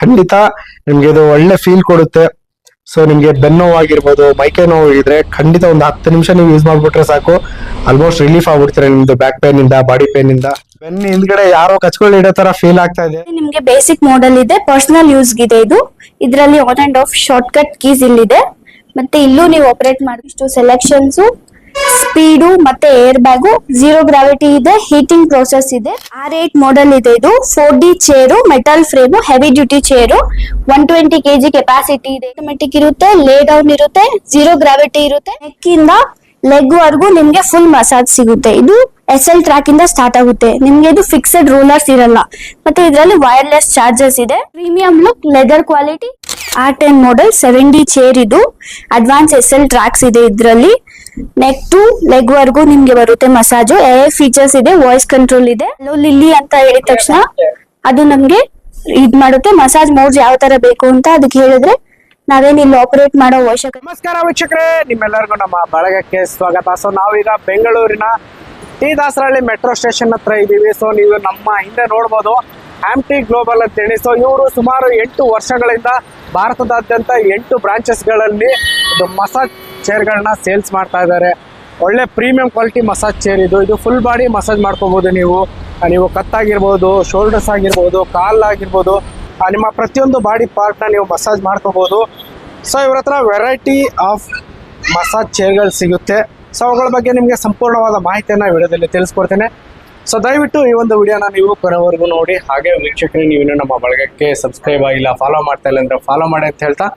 ಖಂಡಿತ ನಿಮ್ಗೆ ಇದು ಒಳ್ಳೆ ಫೀಲ್ ಕೊಡುತ್ತೆ. ಸೊ ನಿಮ್ಗೆ ಬೆನ್ನೋವು ಆಗಿರ್ಬೋದು, ಮೈಕೈ ನೋವು ಇದ್ರೆ ಖಂಡಿತ ಒಂದು ಹತ್ತು ನಿಮಿಷ ನೀವು ಯೂಸ್ ಮಾಡ್ಬಿಟ್ರೆ ಸಾಕು. ಆಲ್ಮೋಸ್ಟ್ ರಿಲೀಫ್ ಆಗ್ಬಿಡ್ತೀರಾ ನಿಮ್ದು ಬ್ಯಾಕ್ ಪೇನ್ ಇಂದ ಬಾಡಿ ಪೇನ್ ಇಂದ. ಬೆನ್ನ ಹಿಂದ್ಗಡೆ ಯಾರೋ ಕಚ್ಕೊಳ್ಳಿ ಇಡೋ ತರ ಫೀಲ್ ಆಗ್ತಾ ಇದೆ. ನಿಮ್ಗೆ ಬೇಸಿಕ್ ಮಾಡೆಲ್ ಇದೆ ಪರ್ಸನಲ್ ಯೂಸ್ ಇದೆ ಇದು. ಇದರಲ್ಲಿ on and off shortcut keys ಇಲ್ಲಿದೆ. ಮತ್ತೆ ಇಲ್ಲೂ ನೀವು ಆಪರೇಟ್ ಮಾಡಿದಷ್ಟು ಸೆಲೆಕ್ಷನ್ಸ್ ಸ್ಪೀಡು ಮತ್ತೆ ಏರ್ ಬ್ಯಾಗು ಜೀರೋ ಗ್ರಾವಿಟಿ ಇದೆ, ಹೀಟಿಂಗ್ ಪ್ರೋಸೆಸ್ ಇದೆ. ಆರ್ ಏಟ್ ಮಾಡೆಲ್ ಇದೆ ಇದು. Four D chair, metal frame, heavy duty chair. One twenty KG capacity ಇದೆ. ಆಟೋಮೆಟಿಕ್ ಇರುತ್ತೆ ಲೇ ಡೌನ್ ಇರುತ್ತೆ ಜೀರೋ ಗ್ರಾವಿಟಿ ಇರುತ್ತೆ. ನೆಕ್ ಇಂದ ಲೆಗ್ ವರ್ಗೂ ನಿಮ್ಗೆ ಫುಲ್ ಮಸಾಜ್ ಸಿಗುತ್ತೆ. ಇದು ಎಸ್ ಎಲ್ ಟ್ರ್ಯಾಕ್ ಇಂದ ಸ್ಟಾರ್ಟ್ ಆಗುತ್ತೆ. ನಿಮ್ಗೆ ಇದು ಫಿಕ್ಸೆಡ್ ರೂಲರ್ಸ್ ಇರಲ್ಲ. ಮತ್ತೆ ಇದರಲ್ಲಿ ವೈರ್ಲೆಸ್ ಚಾರ್ಜಸ್ ಇದೆ. Premium look leather quality R ten model seven D chair ಇದು. ಅಡ್ವಾನ್ಸ್ ಎಸ್ ಎಲ್ ಟ್ರ್ಯಾಕ್ಸ್ ಇದೆ ಇದರಲ್ಲಿ. ನೆಕ್ ಟು ಲೆಗ್ ವರ್ಗು ನಿಮ್ಗೆ ಬರುತ್ತೆ ಮಸಾಜು. ಎ ಫೀಚರ್ಸ್ ಇದೆ ವಾಯ್ಸ್ ಕಂಟ್ರೋಲ್ ಇದೆ. ಲಿಲ್ಲಿ ಅಂತ ಹೇಳಿದ ತಕ್ಷಣ ಅದು ನಮ್ಗೆ ಇದ್ ಮಾಡುತ್ತೆ. ಮಸಾಜ್ ಮೋಡ್ಸ್ ಯಾವ ತರ ಬೇಕು ಅಂತ ಅದಕ್ಕೆ ಹೇಳಿದ್ರೆ ನಾವೇನ್ ಇಲ್ಲಿ ಆಪರೇಟ್ ಮಾಡೋ ಅವಶ್ಯಕತೆ ನಮಸ್ಕಾರ ವೀಕ್ಷಕರೇ, ನಿಮ್ಮೆಲ್ಲರಿಗೂ ನಮ್ಮ ಬಳಗಕ್ಕೆ ಸ್ವಾಗತ. ಸೊ ನಾವೀಗ ಬೆಂಗಳೂರಿನ ಟಿ ದಾಸರಹಳ್ಳಿ ಮೆಟ್ರೋ ಸ್ಟೇಷನ್ ಹತ್ರ ಇದ್ದೀವಿ ಸೊ ನೀವು ನಮ್ಮ ಹಿಂದೆ ನೋಡ್ಬೋದು ಆಮ್ಟಿ ಗ್ಲೋಬಲ್ ಅಂತೇಳಿ. ಸೊ ಇವರು ಸುಮಾರು ಎಂಟು ವರ್ಷಗಳಿಂದ ಭಾರತದಾದ್ಯಂತ ಎಂಟು ಬ್ರಾಂಚಸ್ಗಳಲ್ಲಿ ಮಸಾಜ್ ಚೇರ್ಗಳನ್ನ ಸೇಲ್ಸ್ ಮಾಡ್ತಾ ಇದ್ದಾರೆ. ಒಳ್ಳೆ ಪ್ರೀಮಿಯಂ ಕ್ವಾಲಿಟಿ ಮಸಾಜ್ ಚೇರ್ ಇದು. ಇದು ಫುಲ್ ಬಾಡಿ ಮಸಾಜ್ ಮಾಡ್ಕೋಬೋದು ನೀವು. ನೀವು ಕತ್ತಾಗಿರ್ಬೋದು ಶೋಲ್ಡರ್ಸ್ ಆಗಿರ್ಬೋದು, ಕಾಲ್ ಆಗಿರ್ಬೋದು ನಿಮ್ಮ ಪ್ರತಿಯೊಂದು ಬಾಡಿ ಪಾರ್ಟ್ನ ನೀವು ಮಸಾಜ್ ಮಾಡ್ಕೋಬೋದು. ಸೊ ಇವ್ರ ಹತ್ರ ವೆರೈಟಿ ಆಫ್ ಮಸಾಜ್ ಚೇರ್ಗಳು ಸಿಗುತ್ತೆ. ಸೊ ಅವುಗಳ ಬಗ್ಗೆ ನಿಮಗೆ ಸಂಪೂರ್ಣವಾದ ಮಾಹಿತಿಯನ್ನು ವಿಡಿಯೋದಲ್ಲಿ ತಿಳಿಸ್ಕೊಡ್ತೇನೆ. ಸೊ ದಯವಿಟ್ಟು ಈ ಒಂದು ವಿಡಿಯೋನ ನೀವು ಕೊನೆವರೆಗೂ ನೋಡಿ. ಹಾಗೆ ವೀಕ್ಷಕರಿಗೆ ನೀವು ನಮ್ಮ ಬಳಗಕ್ಕೆ ಸಬ್ಸ್ಕ್ರೈಬ್ ಆಗಿಲ್ಲ ಫಾಲೋ ಮಾಡ್ತಾ ಇಲ್ಲ ಅಂದರೆ ಫಾಲೋ ಮಾಡಿ ಅಂತ ಹೇಳ್ತಾ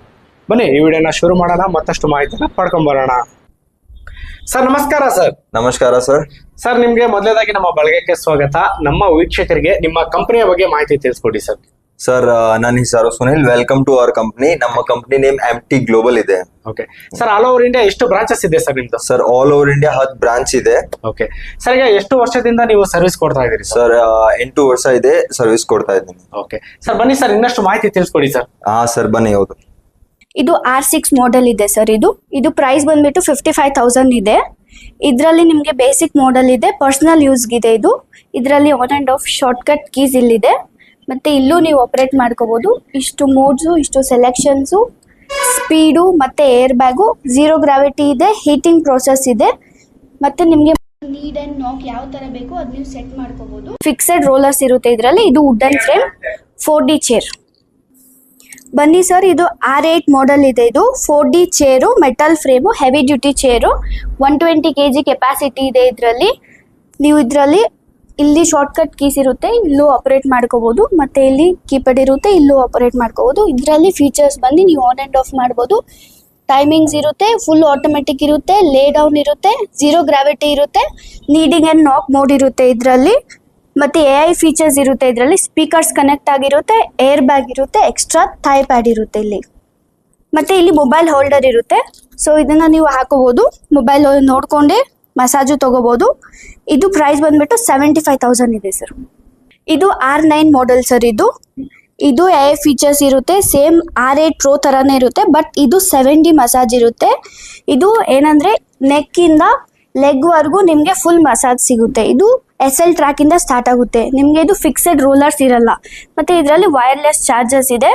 ಬನ್ನಿ ಈ ವಿಡಿಯೋನ ಶುರು ಮಾಡೋಣ ಮತ್ತಷ್ಟು ಮಾಹಿತಿನ ಪಡ್ಕೊಂಬರೋಣ ಸರ್ ನಮಸ್ಕಾರ ಸರ್. ನಮಸ್ಕಾರ ಸರ್. ಸರ್ ನಿಮ್ಗೆ ಮೊದಲೇದಾಗಿ ನಮ್ಮ ಬಳಗಕ್ಕೆ ಸ್ವಾಗತ. ನಮ್ಮ ವೀಕ್ಷಕರಿಗೆ ನಿಮ್ಮ ಕಂಪನಿಯ ಬಗ್ಗೆ ಮಾಹಿತಿ ತಿಳಿಸ್ಕೊಡಿ ಸರ್. ಸರ್ ನನ್ನ ಹೆಸರು Sunil. Welcome to our company ನಮ್ಮ company name M T global ಇದೆ. Okay sir all over India ಎಷ್ಟು ಬ್ರಾಂಚಸ್ ಇದೆ ಸರ್ ನಿಮ್ದು? ಸರ್ ಆಲ್ ಓವರ್ ಇಂಡಿಯಾ ಹತ್ತು ಬ್ರಾಂಚ್ ಇದೆ. ಓಕೆ ಸರ್ ಈಗ ಎಷ್ಟು ವರ್ಷದಿಂದ ನೀವು ಸರ್ವಿಸ್ ಕೊಡ್ತಾ ಇದ್ದೀರಿ ಸರ್? ಸರ್ ಎಂಟು ವರ್ಷ ಇದೆ ಸರ್ವಿಸ್ ಕೊಡ್ತಾ ಇದ್ದೀನಿ. ಓಕೆ ಸರ್ ಬನ್ನಿ ಸರ್ ಇನ್ನಷ್ಟು ಮಾಹಿತಿ ತಿಳಿಸ್ಕೊಡಿ ಸರ್. ಹಾ ಸರ್ ಬನ್ನಿ ಹೌದು. ಇದು ಆರ್ ಸಿಕ್ಸ್ ಮಾಡೆಲ್ ಇದೆ ಸರ್ ಇದು ಇದು ಪ್ರೈಸ್ ಬಂದ್ಬಿಟ್ಟು ಫಿಫ್ಟಿ ಫೈವ್ ತೌಸಂಡ್ ಇದೆ. ಇದರಲ್ಲಿ ನಿಮಗೆ ಬೇಸಿಕ್ ಮಾಡೆಲ್ ಇದೆ ಪರ್ಸನಲ್ ಯೂಸ್ಗಿದೆ ಇದು. ಇದರಲ್ಲಿ on and off shortcut keys ಇಲ್ಲಿದೆ. ಮತ್ತೆ ಇಲ್ಲೂ ನೀವು ಆಪರೇಟ್ ಮಾಡ್ಕೋಬೋದು. ಇಷ್ಟು ಮೋಡ್ಸು ಇಷ್ಟು ಸೆಲೆಕ್ಷನ್ಸು ಸ್ಪೀಡು ಮತ್ತೆ ಏರ್ ಬ್ಯಾಗು ಝೀರೋ ಗ್ರಾವಿಟಿ ಇದೆ ಹೀಟಿಂಗ್ ಪ್ರೋಸೆಸ್ ಇದೆ. ಮತ್ತೆ ನಿಮಗೆ ನೀಡ್ ಆ್ಯಂಡ್ ನಾಕ್ ಯಾವ ತರ ಬೇಕು ಅದು ನೀವು ಸೆಟ್ ಮಾಡ್ಕೋಬಹುದು ಫಿಕ್ಸೆಡ್ ರೋಲರ್ಸ್ ಇರುತ್ತೆ ಇದರಲ್ಲಿ. ಇದು wooden frame four D chair ಬನ್ನಿ ಸರ್, ಇದು ಆರ್ ಏಟ್ ಮಾಡೆಲ್ ಇದೆ. ಇದು four D chair metal frame heavy duty chair one twenty K G capacity ಇದೆ ಇದರಲ್ಲಿ. ನೀವು ಇದರಲ್ಲಿ ಇಲ್ಲಿ ಶಾರ್ಟ್ ಕಟ್ ಕೀಸ್ ಇರುತ್ತೆ, ಇಲ್ಲೂ ಆಪರೇಟ್ ಮಾಡ್ಕೋಬಹುದು ಮತ್ತೆ ಇಲ್ಲಿ ಕೀಪ್ಯಾಡ್ ಇರುತ್ತೆ, ಇಲ್ಲೂ ಆಪರೇಟ್ ಮಾಡ್ಕೋಬಹುದು ಇದರಲ್ಲಿ ಫೀಚರ್ಸ್ ಬಂದು ನೀವು ಆನ್ ಆ್ಯಂಡ್ ಆಫ್ ಮಾಡ್ಬೋದು. ಟೈಮಿಂಗ್ಸ್ ಇರುತ್ತೆ ಫುಲ್ ಆಟೋಮೆಟಿಕ್ ಇರುತ್ತೆ ಲೇ ಡೌನ್ ಇರುತ್ತೆ ಝೀರೋ ಗ್ರಾವಿಟಿ ಇರುತ್ತೆ ನೀಡಿಂಗ್ ಆ್ಯಂಡ್ ನಾಕ್ ಮೋಡ್ ಇರುತ್ತೆ ಇದರಲ್ಲಿ. ಮತ್ತೆ ಎ ಐ ಫೀಚರ್ಸ್ ಇರುತ್ತೆ ಇದರಲ್ಲಿ. ಸ್ಪೀಕರ್ಸ್ ಕನೆಕ್ಟ್ ಆಗಿರುತ್ತೆ ಏರ್ ಬ್ಯಾಗ್ ಇರುತ್ತೆ ಎಕ್ಸ್ಟ್ರಾ ಥಾಯ್ ಪ್ಯಾಡ್ ಇರುತ್ತೆ ಇಲ್ಲಿ. ಮತ್ತೆ ಇಲ್ಲಿ ಮೊಬೈಲ್ ಹೋಲ್ಡರ್ ಇರುತ್ತೆ. ಸೊ ಇದನ್ನ ನೀವು ಹಾಕೋಬಹುದು ಮೊಬೈಲ್ ನೋಡ್ಕೊಂಡೆ ಮಸಾಜು ತಗೋಬಹುದು ಇದು ಪ್ರೈಸ್ ಬಂದ್ಬಿಟ್ಟು ಸೆವೆಂಟಿ ಫೈವ್ ತೌಸಂಡ್ ಇದೆ ಸರ್ ಇದು ಆರ್ ನೈನ್ ಮಾಡೆಲ್ ಸರ್ ಇದು. ಇದು ಎ ಫೀಚರ್ಸ್ ಇರುತ್ತೆ. ಸೇಮ್ ಆರ್ ಏಟ್ ಪ್ರೋ ಥರನೇ ಇರುತ್ತೆ ಬಟ್ ಇದು ಸೆವೆನ್ ಡಿ ಮಸಾಜ್ ಇರುತ್ತೆ. ಇದು ಏನಂದ್ರೆ ನೆಕ್ ಇಂದ ಲೆಗ್ ವರ್ಗು ನಿಮಗೆ ಫುಲ್ ಮಸಾಜ್ ಸಿಗುತ್ತೆ. ಇದು ಎಸ್ ಎಲ್ ಟ್ರ್ಯಾಕ್ ಇಂದ ಸ್ಟಾರ್ಟ್ ಆಗುತ್ತೆ. ನಿಮಗೆ ಇದು ಫಿಕ್ಸೆಡ್ ರೋಲರ್ಸ್ ಇರಲ್ಲ. ಮತ್ತೆ ಇದರಲ್ಲಿ ವೈರ್ಲೆಸ್ ಚಾರ್ಜರ್ಸ್ ಇದೆ.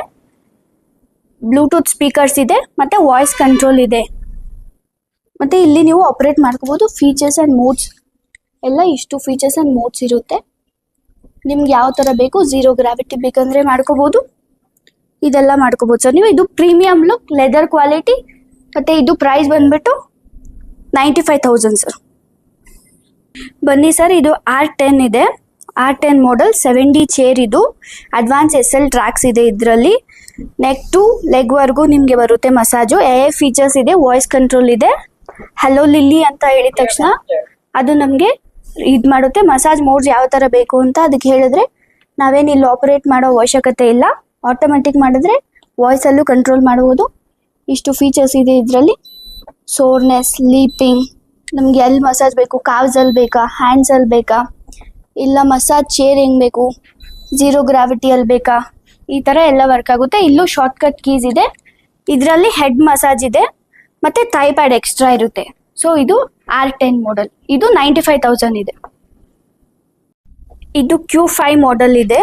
ಬ್ಲೂಟೂತ್ ಸ್ಪೀಕರ್ಸ್ ಇದೆ. ಮತ್ತೆ ವಾಯ್ಸ್ ಕಂಟ್ರೋಲ್ ಇದೆ. ಮತ್ತೆ ಇಲ್ಲಿ ನೀವು ಆಪರೇಟ್ ಮಾಡ್ಕೋಬೋದು ಫೀಚರ್ಸ್ ಅಂಡ್ ಮೋಡ್ಸ್ ಎಲ್ಲ ಇಷ್ಟು ಫೀಚರ್ಸ್ ಅಂಡ್ ಮೋಡ್ಸ್ ಇರುತ್ತೆ. ನಿಮ್ಗೆ ಯಾವ ಥರ ಬೇಕು ಝೀರೋ ಗ್ರಾವಿಟಿ ಬೇಕಂದ್ರೆ ಮಾಡ್ಕೋಬೋದು. ಇದೆಲ್ಲ ಮಾಡ್ಕೋಬೋದು. ಸರ್ ನೀವು ಇದು ಪ್ರೀಮಿಯಂ ಲುಕ್ ಲೆದರ್ ಕ್ವಾಲಿಟಿ ಮತ್ತೆ ಇದು ಪ್ರೈಸ್ ಬಂದ್ಬಿಟ್ಟು ನೈಂಟಿ ಫೈವ್ ತೌಸಂಡ್ ಸರ್ ಬನ್ನಿ ಸರ್, ಇದು ಆರ್ ಟೆನ್ ಇದೆ. R ten model seven chair ಇದು. ಅಡ್ವಾನ್ಸ್ ಎಸ್ ಎಲ್ ಟ್ರ್ಯಾಕ್ಸ್ ಇದೆ ಇದರಲ್ಲಿ. ನೆಕ್ ಟು ಲೆಗ್ ವರ್ಗು ನಿಮಗೆ ಬರುತ್ತೆ ಮಸಾಜು ಎ ಫೀಚರ್ಸ್ ಇದೆ ವಾಯ್ಸ್ ಕಂಟ್ರೋಲ್ ಇದೆ. ಹಲೋ ಲಿಲ್ಲಿ ಅಂತ ಹೇಳಿದ ತಕ್ಷಣ ಅದು ನಮಗೆ ಇದು ಮಾಡುತ್ತೆ. ಮಸಾಜ್ ಮೋಡ್ಸ್ ಯಾವ ಥರ ಬೇಕು ಅಂತ ಅದಕ್ಕೆ ಹೇಳಿದ್ರೆ ನಾವೇನು ಇಲ್ಲಿ ಆಪರೇಟ್ ಮಾಡೋ ಅವಶ್ಯಕತೆ ಇಲ್ಲ. ಆಟೋಮೆಟಿಕ್ ಮಾಡಿದ್ರೆ ವಾಯ್ಸಲ್ಲೂ ಕಂಟ್ರೋಲ್ ಮಾಡುವುದು ಇಷ್ಟು ಫೀಚರ್ಸ್ ಇದೆ ಇದರಲ್ಲಿ. ಸೋರ್ನೆಸ್ ಸ್ಲೀಪಿಂಗ್ ನಮ್ಗೆ ಎಲ್ಲಿ ಮಸಾಜ್ ಬೇಕು ಕಾವ್ಸಲ್ಲಿ ಬೇಕಾ ಹ್ಯಾಂಡ್ಸಲ್ಲಿ ಬೇಕಾ, ಇಲ್ಲ ಮಸಾಜ್ ಚೇರ್ ಹೆಂಗ್ ಬೇಕು ಜೀರೋ ಗ್ರಾವಿಟಿಯಲ್ಲಿ ಬೇಕಾ, ಈ ಥರ ಎಲ್ಲ ವರ್ಕ್ ಆಗುತ್ತೆ. ಇಲ್ಲೂ ಶಾರ್ಟ್ ಕಟ್ ಕೀಸ್ ಇದೆ. ಇದರಲ್ಲಿ ಹೆಡ್ ಮಸಾಜ್ ಇದೆ, ಮತ್ತೆ ಥೈ ಪ್ಯಾಡ್ ಎಕ್ಸ್ಟ್ರಾ ಇರುತ್ತೆ. ಸೊ ಇದು ಆರ್ ಟೆನ್ ಮಾಡೆಲ್ ಇದು ನೈಂಟಿ ಫೈವ್ ತೌಸಂಡ್ ಇದೆ. ಇದು ಕ್ಯೂ ಫೈವ್ ಮಾಡೆಲ್ ಇದೆ.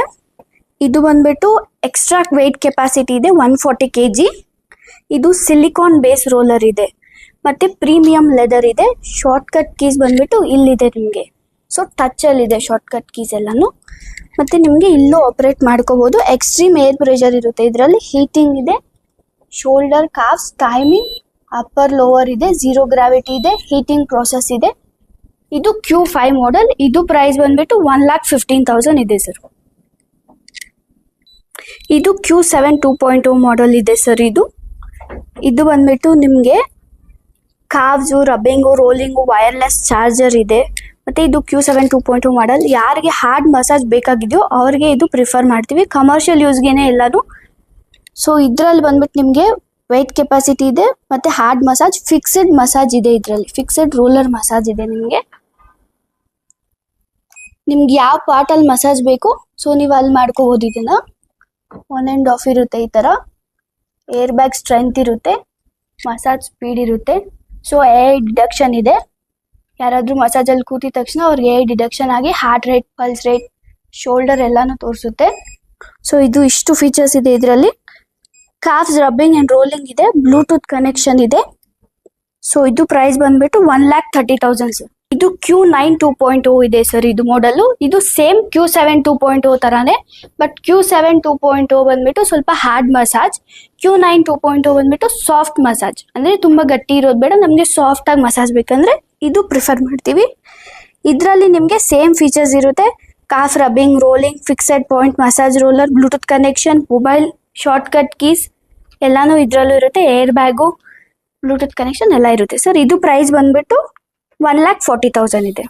ಇದು ಬಂದ್ಬಿಟ್ಟು ಎಕ್ಸ್ಟ್ರಾ ವೆಯ್ಟ್ ಕೆಪಾಸಿಟಿ ಇದೆ ಒನ್ ಫಾರ್ಟಿ ಕೆ ಜಿ ಇದು ಸಿಲಿಕಾನ್ ಬೇಸ್ ರೋಲರ್ ಇದೆ. ಮತ್ತು ಪ್ರೀಮಿಯಂ ಲೆದರ್ ಇದೆ. ಶಾರ್ಟ್ ಕಟ್ ಕೀಸ್ ಬಂದ್ಬಿಟ್ಟು ಇಲ್ಲಿದೆ ನಿಮಗೆ. ಸೊ ಇದೆ ಶಾರ್ಟ್ ಕಟ್ ಕೀಸ್ ಎಲ್ಲಾನು. ಮತ್ತೆ ನಿಮಗೆ ಇಲ್ಲೂ ಆಪರೇಟ್ ಮಾಡ್ಕೋಬೋದು. ಎಕ್ಸ್ಟ್ರೀಮ್ ಏರ್ ಪ್ರೆಷರ್ ಇರುತ್ತೆ. ಇದರಲ್ಲಿ ಹೀಟಿಂಗ್ ಇದೆ. Shoulder calfs timing upper lower ಇದೆ. ಝೀರೋ ಗ್ರಾವಿಟಿ ಇದೆ. ಹೀಟಿಂಗ್ ಪ್ರೋಸೆಸ್ ಇದೆ. ಇದು ಕ್ಯೂ ಫೈವ್ ಮಾಡೆಲ್ ಇದು ಪ್ರೈಸ್ ಬಂದ್ಬಿಟ್ಟು ಒನ್ ಲ್ಯಾಕ್ ಫಿಫ್ಟೀನ್ ತೌಸಂಡ್ ಇದೆ ಸರ್ ಇದು Q seven two point two model ಇದೆ ಸರ್ ಇದು. ಇದು ಬಂದ್ಬಿಟ್ಟು ನಿಮಗೆ calves rubbing rolling wireless charger ಇದೆ. ಮತ್ತೆ ಇದು Q seven two point two model ಯಾರಿಗೆ ಹಾರ್ಡ್ ಮಸಾಜ್ ಬೇಕಾಗಿದೆಯೋ ಅವ್ರಿಗೆ ಇದು ಪ್ರಿಫರ್ ಮಾಡ್ತೀವಿ. ಕಮರ್ಷಿಯಲ್ ಯೂಸ್ಗೇನೆ ಎಲ್ಲಾನು. ಸೊ ಇದರಲ್ಲಿ ಬಂದ್ಬಿಟ್ಟು ನಿಮಗೆ ವೆಯ್ಟ್ ಕೆಪಾಸಿಟಿ ಇದೆ, ಮತ್ತೆ ಹಾರ್ಡ್ ಮಸಾಜ್ ಫಿಕ್ಸೆಡ್ ಮಸಾಜ್ ಇದೆ ಇದರಲ್ಲಿ. ಫಿಕ್ಸೆಡ್ ರೂಲರ್ ಮಸಾಜ್ ಇದೆ ನಿಮಗೆ. ನಿಮ್ಗೆ ಯಾವ ಪಾರ್ಟಲ್ಲಿ ಮಸಾಜ್ ಬೇಕು ಸೊ ನೀವು ಅಲ್ಲಿ ಮಾಡ್ಕೋಬೋದು ಇದನ್ನ. ಒನ್ ಆ್ಯಂಡ್ ಆಫ್ ಇರುತ್ತೆ ಈ ಥರ ಏರ್ ಬ್ಯಾಗ್ ಸ್ಟ್ರೆಂತ್ ಇರುತ್ತೆ. ಮಸಾಜ್ ಸ್ಪೀಡ್ ಇರುತ್ತೆ. ಸೊ ಎ ಡಿಡಕ್ಷನ್ ಇದೆ. ಯಾರಾದರೂ ಮಸಾಜಲ್ಲಿ ಕೂತಿದ ತಕ್ಷಣ ಅವ್ರಿಗೆ ಎ ಡಿಡಕ್ಷನ್ ಆಗಿ heart rate pulse rate shoulder ಎಲ್ಲಾನು ತೋರಿಸುತ್ತೆ. ಸೊ ಇದು ಇಷ್ಟು ಫೀಚರ್ಸ್ ಇದೆ ಇದರಲ್ಲಿ. ಕಾಫ್ಸ್ ರಬ್ಬಿಂಗ್ ಆ್ಯಂಡ್ ರೋಲಿಂಗ್ ಇದೆ. ಬ್ಲೂಟೂತ್ ಕನೆಕ್ಷನ್ ಇದೆ. ಸೊ ಇದು ಪ್ರೈಸ್ ಬಂದ್ಬಿಟ್ಟು one lakh thirty thousand sir ಇದು Q nine two point O ಇದೆ ಸರ್ ಇದು ಮಾಡಲು ಇದು same Q seven two point O ತರಾನೇ but Q seven two point O ಬಂದ್ಬಿಟ್ಟು ಸ್ವಲ್ಪ hard massage Q nine two point O ಬಂದ್ಬಿಟ್ಟು soft massage ಅಂದರೆ ತುಂಬ ಗಟ್ಟಿ ಇರೋದು ಬೇಡ, ನಮಗೆ ಸಾಫ್ಟಾಗಿ ಮಸಾಜ್ ಬೇಕಂದ್ರೆ ಇದು ಪ್ರಿಫರ್ ಮಾಡ್ತೀವಿ. ಇದರಲ್ಲಿ ನಿಮಗೆ ಸೇಮ್ ಫೀಚರ್ಸ್ ಇರುತ್ತೆ. Calf rubbing rolling fixed point massage roller Bluetooth connection mobile shortcut keys ಎಲ್ಲಾನು ಇದರಲ್ಲೂ ಇರುತ್ತೆ. ಏರ್ ಬ್ಯಾಗು ಬ್ಲೂಟೂತ್ ಕನೆಕ್ಷನ್ ಎಲ್ಲ ಇರುತ್ತೆ. ಸರ್ ಇದು ಪ್ರೈಸ್ ಬಂದ್ಬಿಟ್ಟು ಒನ್ ಲ್ಯಾಕ್ ಫಾರ್ಟಿ ತೌಸಂಡ್ ಇದೆ.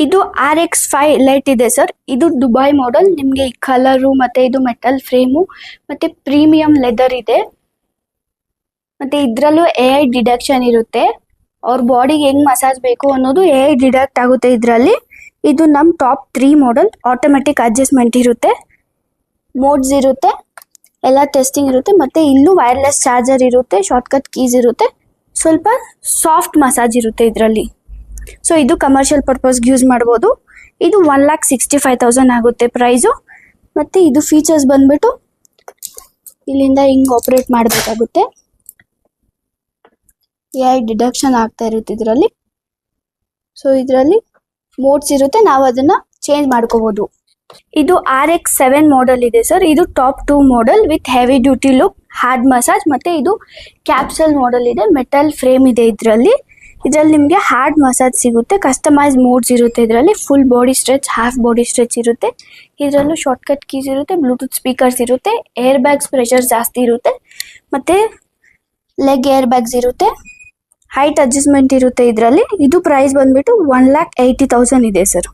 ಇದು ಆರ್ ಎಕ್ಸ್ ಫೈವ್ ಲೈಟ್ ಇದೆ ಸರ್ ಇದು ದುಬೈ ಮಾಡೆಲ್ ನಿಮಗೆ ಈ ಕಲರು ಮತ್ತು ಇದು ಮೆಟಲ್ ಫ್ರೇಮು ಮತ್ತು ಪ್ರೀಮಿಯಂ ಲೆದರ್ ಇದೆ. ಮತ್ತು ಇದರಲ್ಲೂ ಎ ಐ ಡಿಡಕ್ಷನ್ ಇರುತ್ತೆ. ಅವ್ರ ಬಾಡಿಗೆ ಹೆಂಗೆ ಮಸಾಜ್ ಬೇಕು ಅನ್ನೋದು ಎ ಐ ಡಿಡಕ್ಟ್ ಆಗುತ್ತೆ ಇದರಲ್ಲಿ. ಇದು ನಮ್ಮ top three model automatic adjustment ಇರುತ್ತೆ. ಮೋಡ್ಸ್ ಇರುತ್ತೆ. ಎಲ್ಲ ಟೆಸ್ಟಿಂಗ್ ಇರುತ್ತೆ. ಮತ್ತು ಇಲ್ಲೂ ವೈರ್ಲೆಸ್ ಚಾರ್ಜರ್ ಇರುತ್ತೆ. ಶಾರ್ಟ್ಕಟ್ ಕೀಸ್ ಇರುತ್ತೆ. ಸ್ವಲ್ಪ ಸಾಫ್ಟ್ ಮಸಾಜ್ ಇರುತ್ತೆ ಇದರಲ್ಲಿ. ಸೊ ಇದು ಕಮರ್ಷಿಯಲ್ ಪರ್ಪಸ್ಗೆ ಯೂಸ್ ಮಾಡ್ಬೋದು. ಇದು one lakh sixty five thousand ಆಗುತ್ತೆ ಪ್ರೈಸು ಮತ್ತು ಇದು ಫೀಚರ್ಸ್ ಬಂದ್ಬಿಟ್ಟು ಇಲ್ಲಿಂದ ಹಿಂಗೆ ಆಪ್ರೇಟ್ ಮಾಡಬೇಕಾಗುತ್ತೆ. ಎ ಡಿಡಕ್ಷನ್ ಆಗ್ತಾ ಇರುತ್ತೆ ಇದರಲ್ಲಿ. ಸೊ ಇದರಲ್ಲಿ ಮೋಡ್ಸ್ ಇರುತ್ತೆ. ನಾವು ಅದನ್ನ ಚೇಂಜ್ ಮಾಡ್ಕೋಬಹುದು ಇದು ಆರ್ ಎಕ್ಸ್ ಸೆವೆನ್ ಮಾಡೆಲ್ ಇದೆ ಸರ್ ಇದು top two model with heavy duty look hard massage ಮತ್ತೆ ಇದು ಕ್ಯಾಪ್ಸಲ್ ಮಾಡೆಲ್ ಇದೆ. ಮೆಟಲ್ ಫ್ರೇಮ್ ಇದೆ ಇದರಲ್ಲಿ. ಇದರಲ್ಲಿ ನಿಮಗೆ ಹಾರ್ಡ್ ಮಸಾಜ್ ಸಿಗುತ್ತೆ ಕಸ್ಟಮೈಸ್ ಮೋಡ್ಸ್ ಇರುತ್ತೆ ಇದರಲ್ಲಿ full body stretch half body stretch ಇರುತ್ತೆ. ಇದರಲ್ಲೂ ಶಾರ್ಟ್ಕಟ್ ಕೀಸ್ ಇರುತ್ತೆ ಬ್ಲೂಟೂತ್ ಸ್ಪೀಕರ್ಸ್ ಇರುತ್ತೆ ಏರ್ ಬ್ಯಾಗ್ಸ್ ಪ್ರೆಷರ್ ಜಾಸ್ತಿ ಇರುತ್ತೆ, ಮತ್ತೆ ಲೆಗ್ ಏರ್ ಬ್ಯಾಗ್ಸ್ ಇರುತ್ತೆ ಹೈಟ್ ಅಡ್ಜಸ್ಟ್ಮೆಂಟ್ ಇರುತ್ತೆ ಇದರಲ್ಲಿ. ಇದು ಪ್ರೈಸ್ ಬಂದ್ಬಿಟ್ಟು ಒನ್ ಲ್ಯಾಕ್ ಏಯ್ಟಿ ತೌಸಂಡ್ ಇದೆ ಸರ್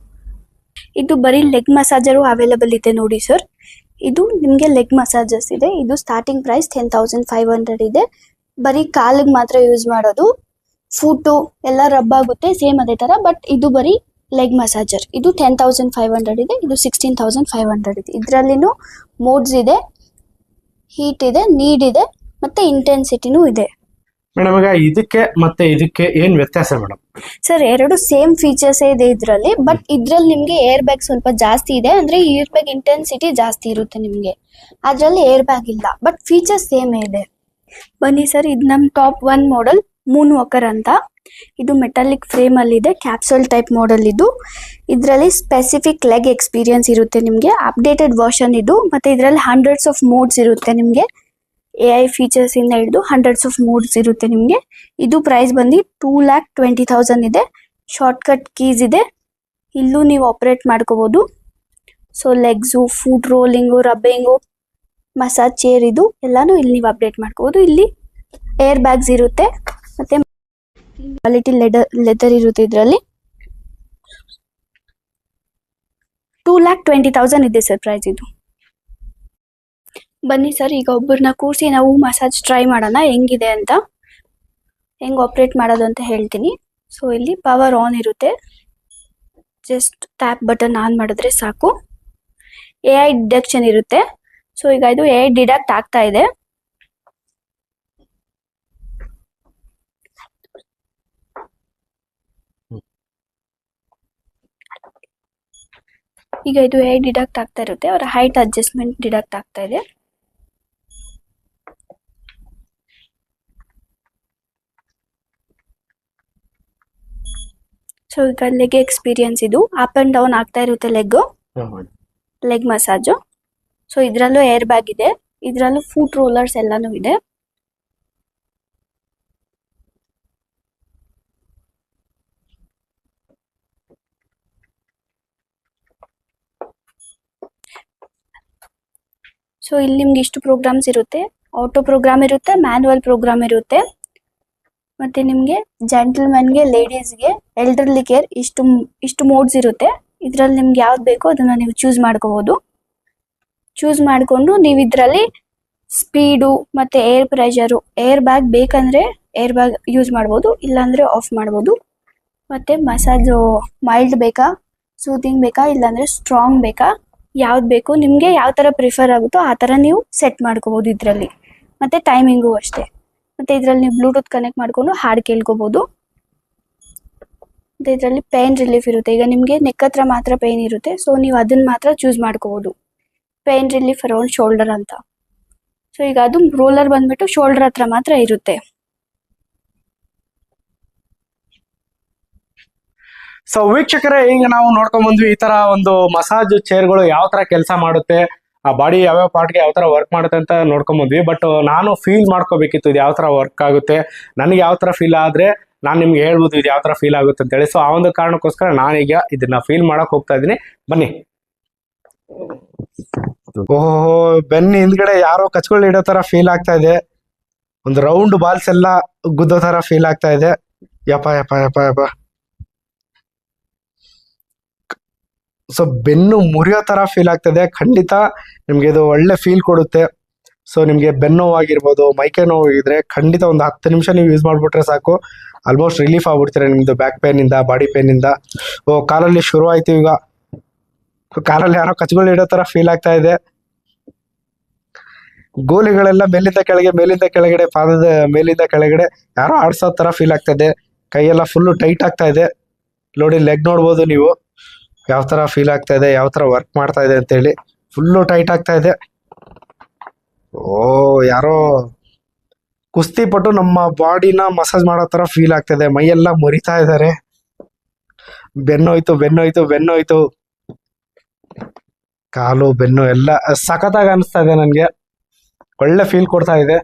ಇದು ಬರೀ ಲೆಗ್ ಮಸಾಜರು ಅವೈಲಬಲ್ ಇದೆ ನೋಡಿ ಸರ್ ಇದು ನಿಮಗೆ ಲೆಗ್ ಮಸಾಜಸ್ ಇದೆ. ಇದು starting price ten thousand five hundred ಇದೆ. ಬರೀ ಕಾಲಿಗೆ ಮಾತ್ರ ಯೂಸ್ ಮಾಡೋದು. ಫೂಟು ಎಲ್ಲ ರಬ್ ಆಗುತ್ತೆ ಸೇಮ್ ಅದೇ ಥರ ಬಟ್ ಇದು ಬರೀ ಲೆಗ್ ಮಸಾಜರ್ ಇದು ಟೆನ್ ತೌಸಂಡ್ ಫೈವ್ ಹಂಡ್ರೆಡ್ ಇದೆ ಇದು ಸಿಕ್ಸ್ಟೀನ್ ತೌಸಂಡ್ ಫೈವ್ ಹಂಡ್ರೆಡ್ ಇದೆ. ಇದರಲ್ಲಿನೂ ಮೋಡ್ಸ್ ಇದೆ ಹೀಟ್ ಇದೆ ನೀಡ್ ಇದೆ ಮತ್ತೆ ಇಂಟೆನ್ಸಿಟಿನೂ ಇದೆ. ಮೇಡಮ್ ಈಗ ಇದಕ್ಕೆ ಮತ್ತೆ ಇದಕ್ಕೆ ಏನ್ ವ್ಯತ್ಯಾಸ ಮೇಡಮ್? ಸರ್ ಎರಡು ಸೇಮ್ ಫೀಚರ್ಸ್ ಇದೆ ಇದರಲ್ಲಿ ಬಟ್ ಇದ್ರಲ್ಲಿ ನಿಮಗೆ ಏರ್ ಬ್ಯಾಗ್ ಸ್ವಲ್ಪ ಜಾಸ್ತಿ ಇದೆ ಅಂದ್ರೆ ಏರ್ ಬ್ಯಾಗ್ ಇಂಟೆನ್ಸಿಟಿ ಜಾಸ್ತಿ ಇರುತ್ತೆ ನಿಮಗೆ. ಅದರಲ್ಲಿ ಏರ್ ಬ್ಯಾಗ್ ಇಲ್ಲ ಬಟ್ ಫೀಚರ್ಸ್ ಸೇಮ್ ಇದೆ. ಬನ್ನಿ ಸರ್ ಇದು ನಮ್ಮ top one model Moon Walker ಅಂತ. ಇದು ಮೆಟಾಲಿಕ್ ಫ್ರೇಮ್ ಅಲ್ಲಿ ಇದೆ ಕ್ಯಾಪ್ಸೂಲ್ ಟೈಪ್ ಮಾಡೆಲ್ ಇದು. ಇದರಲ್ಲಿ ಸ್ಪೆಸಿಫಿಕ್ ಲೆಗ್ ಎಕ್ಸ್ಪೀರಿಯನ್ಸ್ ಇರುತ್ತೆ ನಿಮಗೆ. ಅಪ್ಡೇಟೆಡ್ ವರ್ಷನ್ ಇದು. ಮತ್ತೆ ಇದರಲ್ಲಿ ಹಂಡ್ರೆಡ್ಸ್ ಆಫ್ ಮೋಡ್ಸ್ ಇರುತ್ತೆ ನಿಮಗೆ. ಎ ಐ ಫೀಚರ್ಸ್ ಇಂದ ಹಿಡಿದು ಹಂಡ್ರೆಡ್ಸ್ ಆಫ್ ಮೋಡ್ಸ್ ಇರುತ್ತೆ ನಿಮಗೆ. ಇದು ಪ್ರೈಸ್ ಬಂದು ಟೂ ಲ್ಯಾಕ್ ಟ್ವೆಂಟಿ ತೌಸಂಡ್ ಇದೆ. ಶಾರ್ಟ್ಕಟ್ ಕೀಸ್ ಇದೆ. ಇಲ್ಲೂ ನೀವು ಆಪರೇಟ್ ಮಾಡ್ಕೋಬಹುದು so legs foot rolling rubbing massage chair ಇದು. ಎಲ್ಲಾನು ಇಲ್ಲಿ ನೀವು ಅಪ್ಡೇಟ್ ಮಾಡ್ಕೋಬಹುದು ಇಲ್ಲಿ ಏರ್ ಬ್ಯಾಗ್ಸ್ ಇರುತ್ತೆ. ಮತ್ತೆ ಕ್ವಾಲಿಟಿ ಲೆಡರ್ ಲೆದರ್ ಇರುತ್ತೆ ಇದರಲ್ಲಿ. ಟೂ ಲ್ಯಾಕ್ ಟ್ವೆಂಟಿ ತೌಸಂಡ್ ಇದೆ ಸರ್ ಪ್ರೈಸ್ ಇದು. ಬನ್ನಿ ಸರ್ ಈಗ ಒಬ್ಬರನ್ನ ಕೂರಿಸಿ ನಾವು ಮಸಾಜ್ ಟ್ರೈ ಮಾಡೋಣ, ಹೆಂಗಿದೆ ಅಂತ. ಹೆಂಗ್ ಆಪ್ರೇಟ್ ಮಾಡೋದು ಅಂತ ಹೇಳ್ತೀನಿ. ಸೊ ಇಲ್ಲಿ ಪವರ್ ಆನ್ ಇರುತ್ತೆ. ಜಸ್ಟ್ ಟ್ಯಾಪ್ ಬಟನ್ ಆನ್ ಮಾಡಿದ್ರೆ ಸಾಕು. ಎ ಐ ಡಿಡಕ್ಷನ್ ಇರುತ್ತೆ. ಸೊ ಈಗ ಇದು ಎ ಐ ಡಿಡಕ್ಟ್ ಆಗ್ತಾ ಇದೆ. ಈಗ ಇದು ಹೇಗೆ ಡಿಡಕ್ಟ್ ಆಗ್ತಾ ಇರುತ್ತೆ ಅವರ ಹೈಟ್ ಅಡ್ಜಸ್ಟ್ಮೆಂಟ್ ಡಿಡಕ್ಟ್ ಆಗ್ತಾ ಇದೆ. ಸೊ ಈಗ ಲೆಗ್ ಎಕ್ಸ್ಪೀರಿಯನ್ಸ್ ಇದು. ಅಪ್ ಅಂಡ್ ಡೌನ್ ಆಗ್ತಾ ಇರುತ್ತೆ ಲೆಗ್ ಲೆಗ್ ಮಸಾಜು ಸೊ ಇದ್ರಲ್ಲೂ ಏರ್ ಬ್ಯಾಗ್ ಇದೆ. ಇದ್ರಲ್ಲೂ ಫೂಟ್ ರೋಲರ್ಸ್ ಎಲ್ಲಾನು ಇದೆ. ಸೊ ಇಲ್ಲಿ ನಿಮ್ಗೆ ಇಷ್ಟು ಪ್ರೋಗ್ರಾಮ್ಸ್ ಇರುತ್ತೆ. ಆಟೋ ಪ್ರೋಗ್ರಾಮ್ ಇರುತ್ತೆ ಮ್ಯಾನುವಲ್ ಪ್ರೋಗ್ರಾಮ್ ಇರುತ್ತೆ. ಮತ್ತೆ ನಿಮಗೆ ಜೆಂಟಲ್ಮನ್ಗೆ ಲೇಡೀಸ್ಗೆ ಎಲ್ಡರ್ಲಿ ಕೇರ್ ಇಷ್ಟು ಇಷ್ಟು ಮೋಡ್ಸ್ ಇರುತ್ತೆ. ಇದರಲ್ಲಿ ನಿಮ್ಗೆ ಯಾವ್ದು ಬೇಕೋ ಅದನ್ನ ನೀವು ಚೂಸ್ ಮಾಡ್ಕೋಬಹುದು ಚೂಸ್ ಮಾಡಿಕೊಂಡು ನೀವು ಇದರಲ್ಲಿ ಸ್ಪೀಡು ಮತ್ತೆ ಏರ್ ಪ್ರೆಷರು ಏರ್ ಬ್ಯಾಗ್ ಬೇಕಂದ್ರೆ ಏರ್ ಬ್ಯಾಗ್ ಯೂಸ್ ಮಾಡ್ಬೋದು, ಇಲ್ಲಾಂದ್ರೆ ಆಫ್ ಮಾಡ್ಬೋದು. ಮತ್ತೆ ಮಸಾಜು ಮೈಲ್ಡ್ ಬೇಕಾ ಸೂತಿಂಗ್ ಬೇಕಾ, ಇಲ್ಲಾಂದ್ರೆ ಸ್ಟ್ರಾಂಗ್ ಬೇಕಾ. ಯಾವ್ದು ಬೇಕು, ನಿಮಗೆ ಯಾವ ಥರ ಪ್ರಿಫರ್ ಆಗುತ್ತೋ ಆ ಥರ ನೀವು ಸೆಟ್ ಮಾಡ್ಕೋಬೋದು ಇದರಲ್ಲಿ. ಮತ್ತೆ ಟೈಮಿಂಗು ಅಷ್ಟೇ. ಮತ್ತೆ ಇದರಲ್ಲಿ ನೀವು ಬ್ಲೂಟೂತ್ ಕನೆಕ್ಟ್ ಮಾಡ್ಕೊಂಡು ಹಾಡು ಕೇಳ್ಕೊಬೋದು. ಮತ್ತು ಇದರಲ್ಲಿ ಪೇನ್ ರಿಲೀಫ್ ಇರುತ್ತೆ. ಈಗ ನಿಮಗೆ ನೆಕ್ ಹತ್ರ ಮಾತ್ರ ಪೇನ್ ಇರುತ್ತೆ ಸೊ ನೀವು ಅದನ್ನ ಮಾತ್ರ ಚೂಸ್ ಮಾಡ್ಕೋಬೋದು. ಪೇನ್ ರಿಲೀಫ್ ಅರೌಂಡ್ ಶೋಲ್ಡರ್ ಅಂತ. ಸೊ ಈಗ ಅದು ರೋಲರ್ ಬಂದ್ಬಿಟ್ಟು ಶೋಲ್ಡರ್ ಹತ್ರ ಮಾತ್ರ ಇರುತ್ತೆ. ಸೊ ವೀಕ್ಷಕರೇ, ಈಗ ನಾವು ನೋಡ್ಕೊಂಡ್ ಬಂದ್ವಿ ಈ ತರ ಒಂದು ಮಸಾಜ್ ಚೇರ್ಗಳು ಯಾವ ತರ ಕೆಲಸ ಮಾಡುತ್ತೆ, ಆ ಬಾಡಿ ಯಾವ್ಯಾವ ಪಾರ್ಟ್ಗೆ ಯಾವ ತರ ವರ್ಕ್ ಮಾಡುತ್ತೆ ಅಂತ ನೋಡ್ಕೊಂಡ್ ಬಂದ್ವಿ. ಬಟ್ ನಾನು ಫೀಲ್ ಮಾಡ್ಕೋಬೇಕಿತ್ತು ಇದು ಯಾವ ತರ ವರ್ಕ್ ಆಗುತ್ತೆ, ನನಗೆ ಯಾವ ತರ ಫೀಲ್ ಆದ್ರೆ ನಾನು ನಿಮ್ಗೆ ಹೇಳ್ಬೋದು ಇದು ಯಾವ ತರ ಫೀಲ್ ಆಗುತ್ತೆ ಅಂತ ಹೇಳಿ. ಸೊ ಆ ಒಂದು ಕಾರಣಕ್ಕೋಸ್ಕರ ನಾನೀಗ ಇದನ್ನ ಫೀಲ್ ಮಾಡಕ್ ಹೋಗ್ತಾ ಇದೀನಿ ಬನ್ನಿ. ಓಹೋ, ಬೆನ್ನ ಹಿಂದ್ಗಡೆ ಯಾರೋ ಕಚ್ಕೊಳ್ಳಿ ಇಡೋ ತರ ಫೀಲ್ ಆಗ್ತಾ ಇದೆ. ಒಂದು ರೌಂಡ್ ಬಾಲ್ಸ್ ಎಲ್ಲ ಗುದ್ದೋ ತರ ಫೀಲ್ ಆಗ್ತಾ ಇದೆ. ಯಪ್ಪ ಯಪ್ಪ ಯಪ್ಪ ಯಪ್ಪ. ಸೊ ಬೆನ್ನು ಮುರಿಯೋ ತರ ಫೀಲ್ ಆಗ್ತದೆ. ಖಂಡಿತ ನಿಮ್ಗೆ ಇದು ಒಳ್ಳೆ ಫೀಲ್ ಕೊಡುತ್ತೆ. ಸೊ ನಿಮ್ಗೆ ಬೆನ್ನು ಆಗಿರ್ಬೋದು, ಮೈಕೈ ನೋವು ಇದ್ರೆ ಖಂಡಿತ ಒಂದು ಹತ್ತು ನಿಮಿಷ ನೀವು ಯೂಸ್ ಮಾಡ್ಬಿಟ್ರೆ ಸಾಕು. ಆಲ್ಮೋಸ್ಟ್ ರಿಲೀಫ್ ಆಗ್ಬಿಡ್ತೀರ ನಿಮ್ದು ಬ್ಯಾಕ್ ಪೇನ್ ಇಂದ ಬಾಡಿ ಪೇನ್ ಇಂದ. ಓ, ಕಾಲಲ್ಲಿ ಶುರು ಆಯಿತು ಈಗ. ಕಾಲಲ್ಲಿ ಯಾರೋ ಕಚ್ಗಳು ಇಡೋ ತರ ಫೀಲ್ ಆಗ್ತಾ ಇದೆ. ಗೋಲಿಗಳೆಲ್ಲ ಮೇಲಿಂದ ಕೆಳಗೆ, ಮೇಲಿಂದ ಕೆಳಗಡೆ, ಪಾದದ ಮೇಲಿಂದ ಕೆಳಗಡೆ ಯಾರೋ ಆಡ್ಸೋ ತರ ಫೀಲ್ ಆಗ್ತಾ ಇದೆ. ಕೈಯೆಲ್ಲ ಫುಲ್ಲು ಟೈಟ್ ಆಗ್ತಾ ಇದೆ. ನೋಡಿ ಲೆಗ್ ನೋಡ್ಬೋದು ನೀವು. ಯಾವ ತರ ಫೀಲ್ ಆಗ್ತಾ ಇದೆ, ಯಾವ ತರ ವರ್ಕ್ ಮಾಡ್ತಾ ಇದೆ ಅಂತ ಹೇಳಿ ಫುಲ್ಲು ಟೈಟ್ ಆಗ್ತಾ ಇದೆ. ಓ, ಯಾರೋ ಕುಸ್ತಿ ಪಟ್ಟು ನಮ್ಮ ಬಾಡಿನ ಮಸಾಜ್ ಮಾಡೋ ತರ ಫೀಲ್ ಮೈ ಮೈಯೆಲ್ಲ ಮುರಿತಾ ಇದ್ದಾರೆ. ಬೆನ್ನೋಯ್ತು ಬೆನ್ನೋಯ್ತು ಬೆನ್ನೋಯ್ತು. ಕಾಲು, ಬೆನ್ನು ಎಲ್ಲ ಸಖತ್ತಾಗಿ ಅನಿಸ್ತಾ ಇದೆ ನನಗೆ. ಒಳ್ಳೆ ಫೀಲ್ ಕೊಡ್ತಾ ಇದೆ.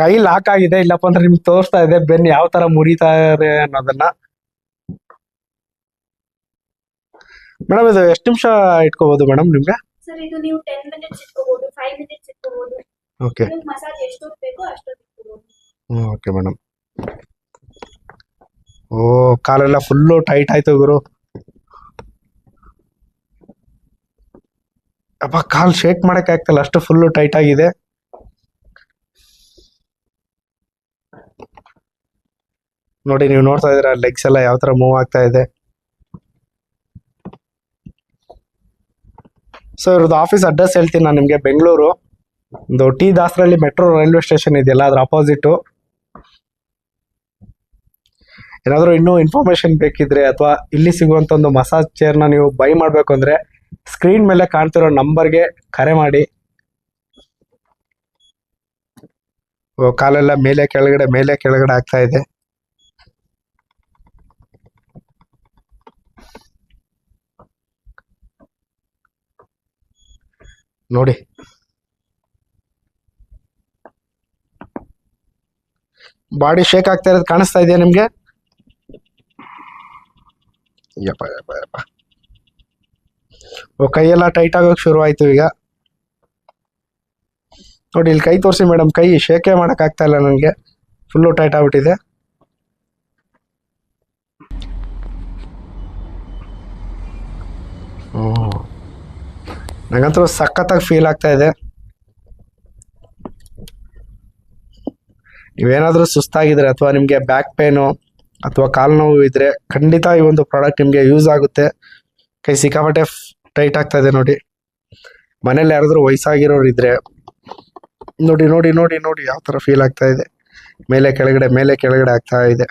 ಕೈ ಲಾಕ್ ಆಗಿದೆ, ಇಲ್ಲಪ್ಪ ಅಂದ್ರೆ ನಿಮ್ಗೆ ತೋರಿಸ್ತಾ ಇದೆ ಬೆನ್ನು ಯಾವ ತರ ಮುರಿತಾ ಇದೆ ಅನ್ನೋದನ್ನ. ಮೇಡಮ್ ಇದು ಎಷ್ಟು ನಿಮಿಷ ಇಟ್ಕೋಬಹುದು ಮೇಡಮ್ ನಿಮ್ಗೆ? ಸರ್ ಇದು ನೀವು ಟೆನ್ ಮಿನಿಟ್ಸ್ ಇಟ್ಕೋಬಹುದು ಫೈವ್ ಮಿನಿಟ್ಸ್ ಇಟ್ಕೋಬಹುದು ಓಕೆ ಮಸಾಜ್ ಬೇಕೋ ಇಟ್ಕೋಬಹುದು ಓಕೆ ಮೇಡಮ್. ಓ ಕಾಲೆಲ್ಲ ಫುಲ್ಲು ಟೈಟ್ ಆಯ್ತು ಗುರು. ಅಪ್ಪ ಕಾಲ್ ಶೇಕ್ ಮಾಡಕ್ ಆಗ್ತಿಲ್ಲ ಅಷ್ಟು ಫುಲ್ಲು ಟೈಟ್ ಆಗಿದೆ. ನೋಡಿ ನೀವು ನೋಡ್ತಾ ಇದೀರ ಲೆಗ್ಸ್ ಎಲ್ಲ ಯಾವ ತರ ಮೂವ್ ಆಗ್ತಾ ಇದೆ. ಸೊ ಇವ್ರದ್ದು ಆಫೀಸ್ ಅಡ್ರೆಸ್ ಹೇಳ್ತೀನಿ ನಾನು ನಿಮಗೆ. ಬೆಂಗಳೂರು. ಒಂದು ಟಿ ದಾಸರಲ್ಲಿ ಮೆಟ್ರೋ ರೈಲ್ವೆ ಸ್ಟೇಷನ್ ಇದೆಯಲ್ಲ, ಅದ್ರ ಅಪೋಸಿಟ್ ಏನಾದರೂ ಇನ್ನೂ ಇನ್ಫಾರ್ಮೇಷನ್ ಬೇಕಿದ್ರೆ ಅಥವಾ ಇಲ್ಲಿ ಸಿಗುವಂಥ ಒಂದು ಮಸಾಜ್ ಚೇರ್ನ ನೀವು ಬೈ ಮಾಡಬೇಕು ಅಂದ್ರೆ ಸ್ಕ್ರೀನ್ ಮೇಲೆ ಕಾಣ್ತಿರೋ ನಂಬರ್ಗೆ ಕರೆ ಮಾಡಿ. ಕಾಲೆಲ್ಲ ಮೇಲೆ ಕೆಳಗಡೆ ಮೇಲೆ ಕೆಳಗಡೆ ಆಗ್ತಾ ಇದೆ. ನೋಡಿ. ಬಾಡಿ ಶೇಕ್ ಆಗ್ತಾ ಇರೋದು ಕಾಣಿಸ್ತಾ ಇದೆಯಾ ನಿಮ್ಗೆ? ಯಪ್ಪ ಯಪ್ಪ ಯಪ್ಪ. ಓ, ಕೈಯೆಲ್ಲ ಟೈಟ್ ಆಗೋಕೆ ಶುರು ಆಯ್ತು ಈಗ. ನೋಡಿ, ಇಲ್ಲಿ ಕೈ ತೋರಿಸಿ ಮೇಡಮ್ ಕೈ ಶೇಕೆ ಮಾಡೋಕ್ಕಾಗ್ತಾ ಇಲ್ಲ ನನಗೆ. ಫುಲ್ಲು ಟೈಟ್ ಆಗ್ಬಿಟ್ಟಿದೆ. ಹ್ಮ್. ನಂಗಂತೂ ಸಖತ್ತಾಗಿ ಫೀಲ್ ಆಗ್ತಾ ಇದೆ. ನೀವೇನಾದರೂ ಸುಸ್ತಾಗಿದ್ರೆ ಅಥವಾ ನಿಮಗೆ ಬ್ಯಾಕ್ ಪೇನು ಅಥವಾ ಕಾಲು ನೋವು ಇದ್ರೆ ಖಂಡಿತ ಈ ಒಂದು ಪ್ರಾಡಕ್ಟ್ ನಿಮಗೆ ಯೂಸ್ ಆಗುತ್ತೆ. ಕೈ ಸಿಕ್ಕಾಪಟ್ಟೆ ಟೈಟ್ ಆಗ್ತಾ ಇದೆ ನೋಡಿ. ಮನೇಲಿ ಯಾರಾದರೂ ವಯಸ್ಸಾಗಿರೋರು ಇದ್ರೆ ನೋಡಿ ನೋಡಿ ನೋಡಿ ನೋಡಿ ಯಾವ ಥರ ಫೀಲ್ ಆಗ್ತಾ ಇದೆ. ಮೇಲೆ ಕೆಳಗಡೆ ಮೇಲೆ ಕೆಳಗಡೆ ಆಗ್ತಾ ಇದೆ.